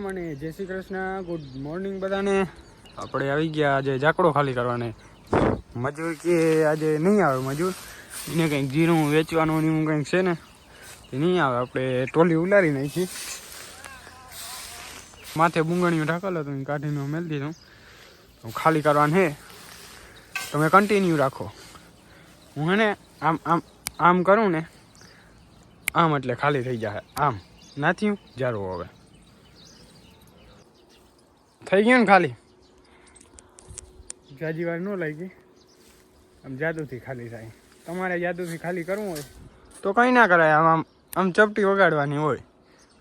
મને જય Shri Krishna. Good morning બધાને. આપણે આવી ગયા આજે જાકડો ખાલી કરવાને. મજૂર કે આજે નહીં આવે મજૂર. એને કંઈક જીરું વેચવાનું ને એવું કંઈક છે ને, એ નહીં આવે. આપણે ટોલી ઉલારી નાખી. માથે બુંગણીઓ ઢાકલ હતું કાઢીને મેળ દીધું. હું ખાલી કરવાનું હે. તમે કન્ટિન્યુ રાખો. હું હે ને આમ આમ આમ કરું ને, આમ એટલે ખાલી થઈ જાય આમ. ના થયું? જારું હવે. થઈ ગયું ને ખાલી? જાજી વાર ન લાગી. આમ જાદુથી ખાલી થાય. તમારે જાદુથી ખાલી કરવું હોય? તો કંઈ ના કરાય. આમ આમ આમ ચપટી વગાડવાની હોય.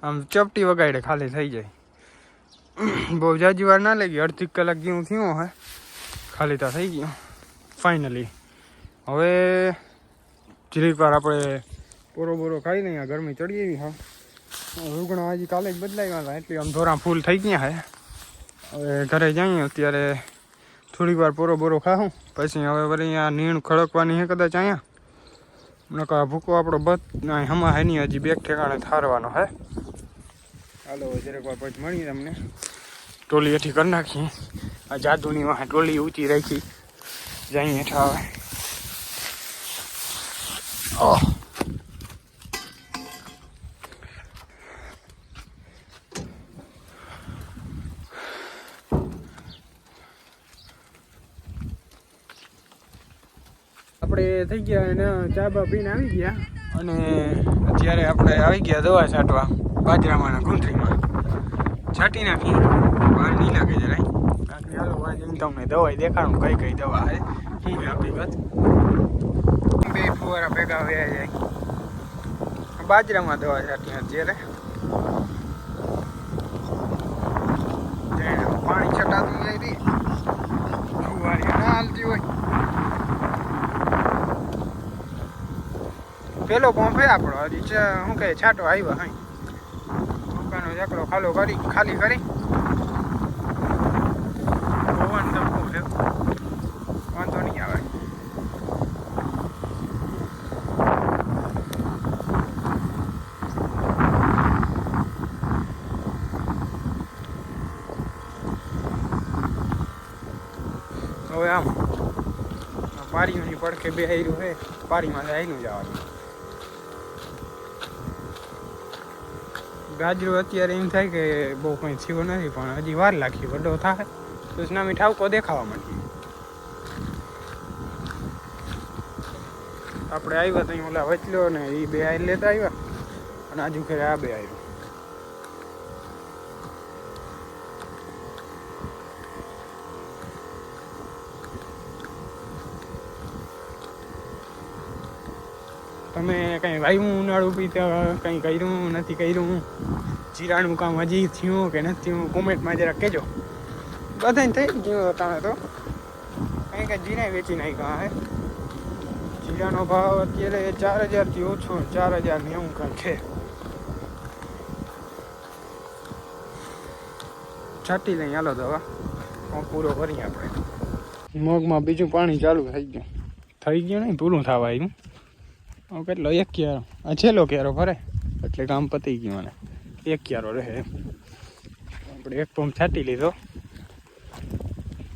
આમ ચપટી વગાડે ખાલી થઈ જાય. બહુ જાજી વાર ના લાગી. અડધી કલાક જેવું થયું હોય ખાલી તો થઈ ગયું. ફાઇનલી હવે જરીક વાર આપણે પૂરો બોરો ખાઈ લઈએ ગરમી ચડી એવી હા. રૂગણા હજી કાલે જ બદલાઈ ગયા એટલે આમ થોડા ફૂલ થઈ ગયા હે. હવે ઘરે જઈએ અત્યારે થોડીક વાર પૂરો બોરો ખાઉં. પછી હવે વળી અહીંયા નીણ ખડકવાની છે કદાચ અહીંયા. નકા ભૂકો આપણો બધ હમા નહીં હજી બેગ ઠેકાણે થારવાનો હે હાલો, જરાક વાર પછી મળીએ તમને. ટોલી હેઠી કરી નાખીએ. આ જાદુની વાહે ટોલી ઊંચી રાખી. જઈએ હેઠા હવે. ઓહ આપણે થઈ ગયા અને ચા બા પીને આવી ગયા. અને અત્યારે આપણે આવી ગયા દવા છાંટવા, બાજરામાંના ગુંદરીમાં છાંટી નાખી બહાર નહીં લાગે જરાય. બાકી હાલો વાંચી હું તમને દવાઈ દેખાડું, કઈ કઈ દવા છે શું હકીકત બે ફુવારા ભેગા વ્યા જાય બાજરામાં દવા છાંટી અત્યારે. પાણી છટાતું જાય ફુવારી ના હાલતી હોય. પેલો પંપ હે આપણો. હજી શું કહે, છાંટો આવ્યો હાઈ મકાનો એકડો ખાલો કરી, ખાલી કરી. વાંધો નહીં આવે. હવે આમ પારીઓની પડખે બે આવ્યું છે પારીમાં આયરું જવાનું ગાજરો અત્યારે એમ થાય કે બહુ કંઈ થયું નથી, પણ હજી વાર લાગી વડો થાય. તો સુનામી ઠાવકો દેખાવા માંડી. આપણે આવ્યા તો અહીં ઓલા વચલ્યો ને એ બે આયર લેતા આવ્યા. અને આજુ ખેરે આ બે આવ્યું તમે કંઈ વાયું ઉનાળું બી કંઈ કર્યું નથી કર્યું. જીરાનું કામ હજી થયું કે નથી થયું, કોમેન્ટમાં જરા કહેજો. બધાને થઈ ગયું તમે તો. કંઈ કંઈ જીરા વેચી નાખ્યા હે. જીરાનો ભાવ અત્યારે ચાર હજારથી ઓછો ચાર હજાર નેવું કાંઈ છે. છાટી લઈ હાલો દવા પૂરો કરીએ આપણે. મગમાં બીજું પાણી ચાલુ થઈ ગયું. થઈ ગયું નહીં પૂરું થવા આવ્યું હવે કેટલો? એક ક્યારો. આ છેલ્લો ક્યારો ભરે એટલે કામ પતી ગયું મને. એક ક્યારો રહે. આપણે એક પંપ છાંટી લીધો.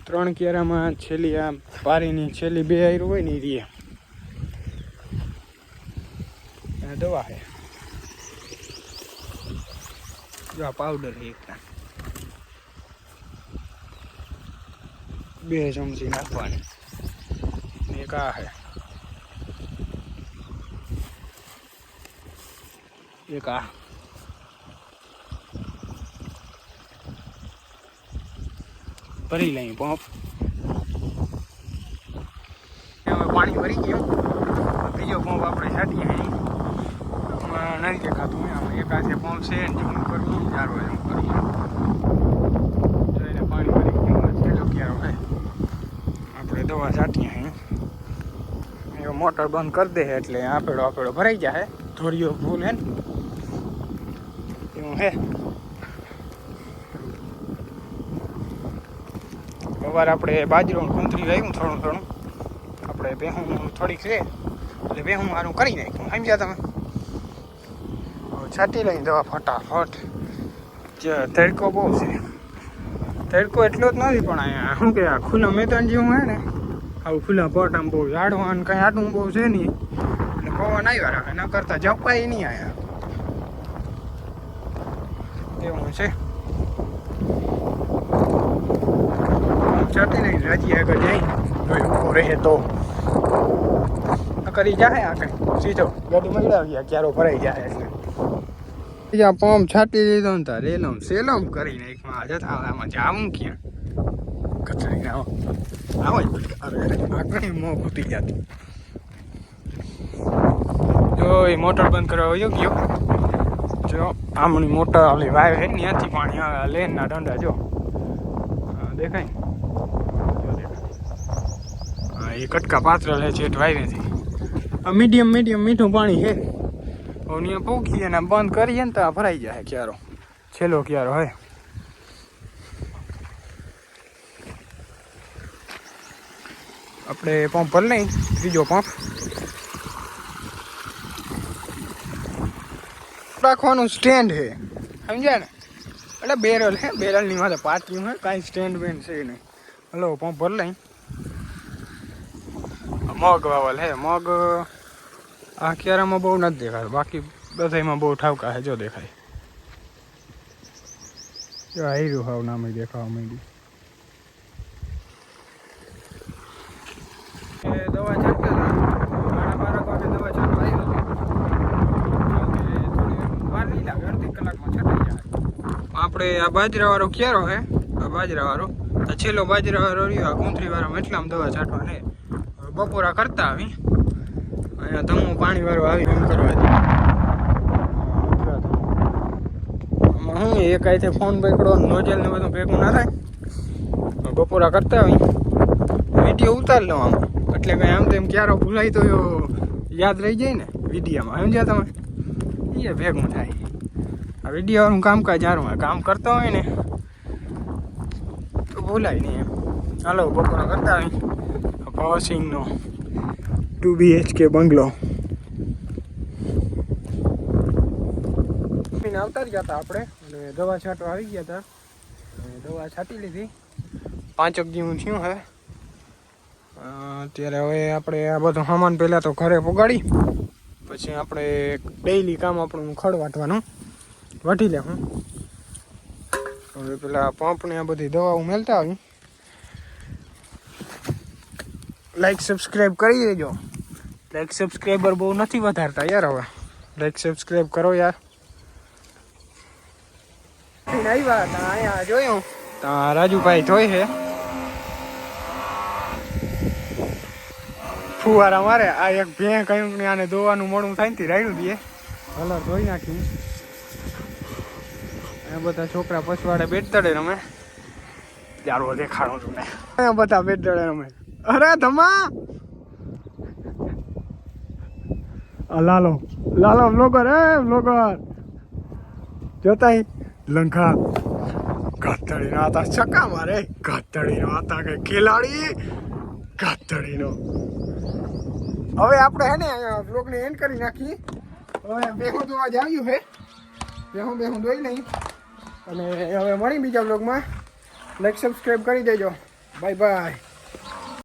ત્રણ ક્યારામાં છેલ્લી આ પારીની છેલ્લી બે આયરું હોય ને એ રીએ. દવા છે જો આ પાવડર છે એકના બે ચમચી નાખવાની. એક આ છે એક આ ભરી લઈ પંપ હવે પાણી ભરી ગયું બીજો પંપ આપણે છાંટીએ અહીં આમાં નથી દેખાતું હોય આમાં એક હાથે પંપ છે ને ઝૂમ કરવું ચારો ઝૂમ કરવું જોઈને પાણી ભરી ગયું છેલ્લો ક્યારો હે આપણે દવા છાંટીએ અહીં એ મોટર બંધ કરી દે એટલે આપેડો આપેડો ભરાઈ જાય થોડીઓ ફૂલ હે ને એવું હે. સવારે આપણે બાજરો કુંતરી વાવ્યું થોડું થોડું આપણે બેહું થોડીક છે. એટલે બેહું મારું કરી નાખ્યું. સમજ્યા તમે? છાંટી લઈ દવા ફટાફટ. તડકો બહુ છે. તડકો એટલો જ નથી, પણ અહીંયા શું કે, આ ખુલ્લા મેદાન જેવું હોય ને. આવું ખુલ્લા પટ આમ બહુ ઝાડવા ને કંઈ આટલું બહુ છે નહીં. એટલે પવન આવ્યા રાખે, ન કરતાં જપાય નહીં આયા એવું છે જતી નહીં રાજી આગળ જઈ કોઈ ઊભો રહે તો કરી જાય આગળ સીધો ગાડી મળાવી ક્યારો ભરાઈ જાય એટલે ત્યાં પંપ છાંટી દીધો ને તાર રેલમ સેલમ કરી નાખમાં આજે આમાં જાવું ક્યાં કચરી ના આવો જ અરે આગળ મોં ખૂટી જતું જો એ મોટર બંધ કરવા વયો ગયો જો, આમની મોટર ઓલી વાય હે ને, ત્યાંથી પાણી આવે. લેનના દંડા જો. દેખાય? હા એ કટકા પાત્ર લે છે વાયવેથી મીડિયમ મીડિયમ મીઠું પાણી છે. અહીંયા પૂખીએ ને બંધ કરીએ ને તો ભરાઈ જાય ક્યારો. છેલ્લો ક્યારો, હે. આપણે પંપ ભર લઈ ત્રીજો પંપ. રાખવાનું સ્ટેન્ડ છે. સમજ્યા ને? એટલે બેરલ હે બેરલની માથે પાટિયું હે કાંઈ સ્ટેન્ડ બેન્ડ છે નહીં. હલો, પંપ ભર લઈ. મગ વાવલ હે, મગ આ ક્યારામાં બહુ નથી દેખાય. બાકી બધામાં બહુ ઠાવકા હે, જો દેખાય. જો આ હીરું હાવ નામે દેખાવા માંડ્યું એ દવા છાંટતા હતા સાડા બાર વાગે દવા છાંટવા આવ્યો હતો થોડી વાર નહીં લાગે અડધી કલાકમાં છટાઈ જાય આપણે આ બાજરાવાળો ક્યારો હે? આ બાજરાવાળો. આ છેલ્લો બાજરાવાળો રહ્યો, આ ગુંથરીવાળામાં એટલામાં દવા છાંટવા ને. બપોરા કરતા આવી. અહીંયા ધમું પાણી આવી એમ કરવા દે. હું એક આઈથી ફોન પકડો નોજલ ને બધું ભેગું ના થાય. બપોરા કરતા આવી. વીડિયો ઉતાર લો આમ. એટલે કઈ આમ તેમ ક્યારો ભૂલાય તો યાદ રહી જાય ને વિડીયામાં. સમજ્યા તમે? એ ભેગું થાય. આ વિડીયોનું કામકાજ સારું હોય, કામ કરતા હોય ને ભૂલાય નહીં એમ. હાલો બપોરો કરતા હોય? પાવરસિંગનો ટુ બીએચકે બંગલો. આવતા જ ગયા હતા આપણે. અને દવા છાંટવા આવી ગયા હતા. દવા છાંટી લીધી. પાંચક જેવું થયું હવે. અત્યારે હવે આપણે આ બધો સામાન પહેલાં તો ઘરે પોગાડી. પછી આપણે ડેઈલી કામ આપણું ખડ વાટવાનું. વાટી લે હું હવે પેલા પંપને આ બધી દવાઓ મેલતા આવી લાઈક સબસ્ક્રાઈબ કરી દેજો. લાઈક સબસ્ક્રાઈબર બહુ નથી વધારતા યાર હવે. લાઈક સબસ્ક્રાઈબ કરો યાર. આવ્યા હતા અહીંયા જોયું. ત્યાં રાજુભાઈ જોઈ છે. ફુવારા મારે આ એક ભેં કયું આને દોવાનું મોડું થાય ને તે રાયડું દે. કલર ધોઈ નાખ્યું આ બધા છોકરા પછવાડે બેટ તળે રમે. ત્યારો દેખાડો તમને. અહીંયા બધા બેટ તળે રમે. અરે ધમા! લાલો. લાલો બ્લોગર એ બ્લોગર લંખા ગાતડી નો હતા ચકા મારે ગાતડીનો હતા કે ખેલાડી. ગાતડીનો હવે આપણે હે ને બ્લોગને એન્ડ કરી નાખી હવે બેહું તો આજ આવ્યું હે. બેહું બેહું દોઈ નહીં અને હવે મળી બીજા બ્લોગમાં લાઈક સબસ્ક્રાઈબ કરી દેજો. Bye bye